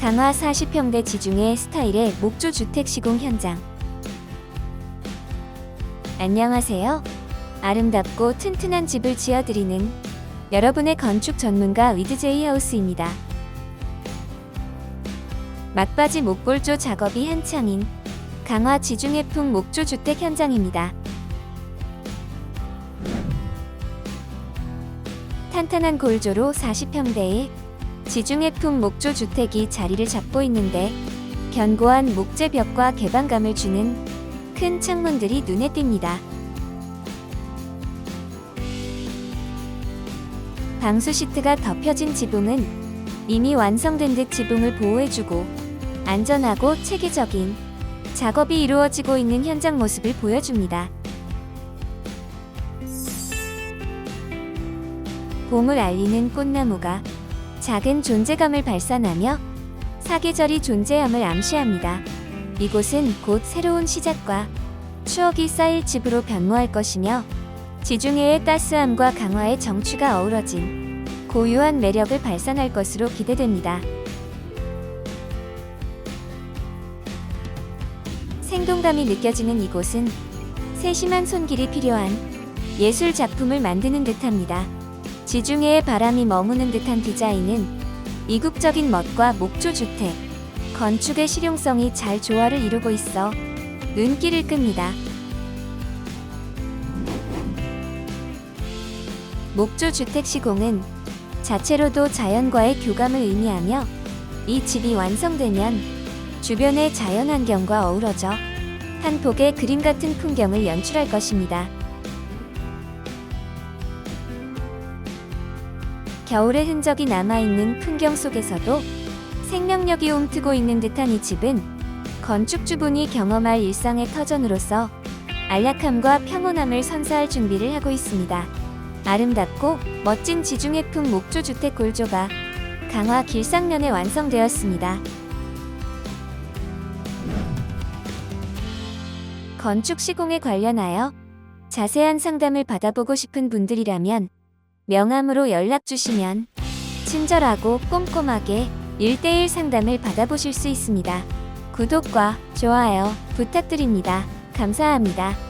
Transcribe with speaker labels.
Speaker 1: 강화 40평대 지중해 스타일의 목조 주택 시공 현장. 안녕하세요. 아름답고 튼튼한 집을 지어드리는 여러분의 건축 전문가 위드제이 하우스입니다. 막바지 목골조 작업이 한창인 강화 지중해풍 목조 주택 현장입니다. 탄탄한 골조로 40평대의 지중해풍 목조 주택이 자리를 잡고 있는데 견고한 목재 벽과 개방감을 주는 큰 창문들이 눈에 띕니다. 방수 시트가 덮여진 지붕은 이미 완성된 듯 지붕을 보호해주고 안전하고 체계적인 작업이 이루어지고 있는 현장 모습을 보여줍니다. 봄을 알리는 꽃나무가 작은 존재감을 발산하며 사계절이 존재함을 암시합니다. 이곳은 곧 새로운 시작과 추억이 쌓일 집으로 변모할 것이며 지중해의 따스함과 강화의 정취가 어우러진 고유한 매력을 발산할 것으로 기대됩니다. 생동감이 느껴지는 이곳은 세심한 손길이 필요한 예술 작품을 만드는 듯합니다. 지중해의 바람이 머무는 듯한 디자인은 이국적인 멋과 목조 주택, 건축의 실용성이 잘 조화를 이루고 있어 눈길을 끕니다. 목조 주택 시공은 자체로도 자연과의 교감을 의미하며 이 집이 완성되면 주변의 자연 환경과 어우러져 한 폭의 그림 같은 풍경을 연출할 것입니다. 겨울의 흔적이 남아있는 풍경 속에서도 생명력이 움트고 있는 듯한 이 집은 건축주분이 경험할 일상의 터전으로서 안락함과 평온함을 선사할 준비를 하고 있습니다. 아름답고 멋진 지중해풍 목조 주택 골조가 강화 길상면에 완성되었습니다. 건축 시공에 관련하여 자세한 상담을 받아보고 싶은 분들이라면 명함으로 연락 주시면 친절하고 꼼꼼하게 1대1 상담을 받아보실 수 있습니다. 구독과 좋아요 부탁드립니다. 감사합니다.